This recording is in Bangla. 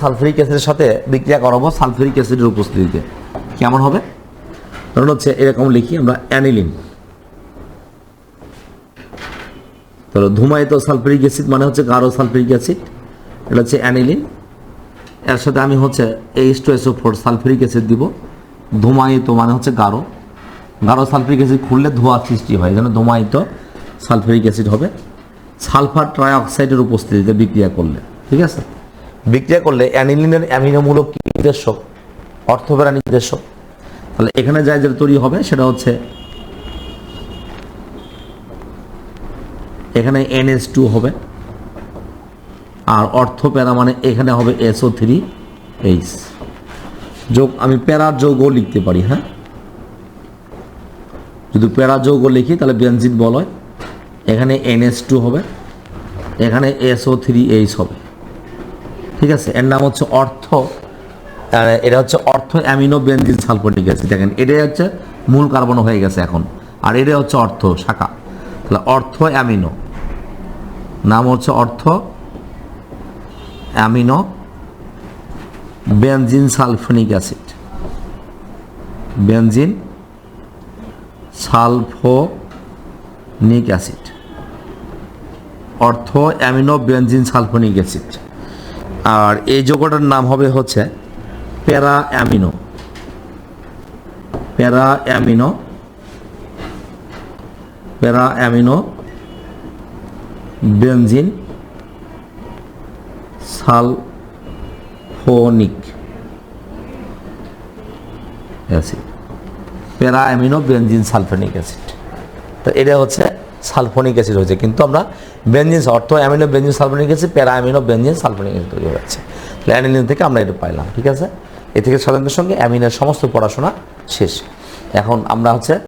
সালফারিক অ্যাসিডের সাথে বিক্রিয়া করাবো সালফারিক অ্যাসিডের উপস্থিতিতে। কেমন হবে? ধরুন হচ্ছে এরকম লিখি আমরা অ্যানিলিন। তাহলে ধূমায়িত সালফারিক অ্যাসিড মানে হচ্ছে গাঢ় সালফারিক অ্যাসিড, এটা হচ্ছে অ্যানিলিন। এর সাথে আমি হচ্ছে H two SO four sulphuric acid দিব। ধূমায়িত মানে হচ্ছে গাঢ়। গাঢ় সালফারিক অ্যাসিড খুললে ধোঁয়া সৃষ্টি হয় যেন ধূমায়িত সালফারিক অ্যাসিড হবে। সালফার ট্রাইঅক্সাইডের উপস্থিতিতে বিক্রিয়া করলে, ঠিক আছে? বিক্রিয়া করলে অ্যানিলিনের অ্যামিনোমূলক কি নির্দেশক? অর্থবেরা নির্দেশক। তাহলে এখানে যা যেটা তৈরি হবে সেটা হচ্ছে এখানে এনএস টু হবে। আর অর্থ প্যারা মানে এখানে হবে এসও থ্রি এইচ যোগ, আমি প্যারার যৌগ লিখতে পারি হ্যাঁ? যদি প্যারা যৌগ লিখি, তাহলে বেনজিন বল হয়। এখানে এনএস টু হবে। এখানে এসও থ্রি এইচ হবে। ঠিক আছে? এর নাম হচ্ছে অর্থ এটা হচ্ছে ortho amino benzene sulphonic acid দেখেন, এটাই হচ্ছে মূল কার্বন হয়ে গেছে এখন। আর এটা হচ্ছে অর্থ, শাখা। তাহলে অর্থ অ্যামিনো। নাম হচ্ছে ortho amino benzene sulphonic acid benzene sulphonic acid ortho amino benzene sulphonic acid আর এই যৌগটার নাম হবে হচ্ছে প্যারা amino para amino para amino benzene sulphonic acid. Para amino benzene sulphonic acid. তো এটা হচ্ছে সালফোনিক অ্যাসিড হয়েছে। কিন্তু আমরা benzene, ortho amino benzene sulphonic acid para amino benzene sulphonic acid তৈরি হচ্ছে যাচ্ছে। অ্যানিলিন থেকে আমরা এটা পাইলাম, ঠিক আছে? এ থেকে সাধারণের সঙ্গে অ্যামিনের সমস্ত পড়াশোনা শেষ। এখন আমরা হচ্ছে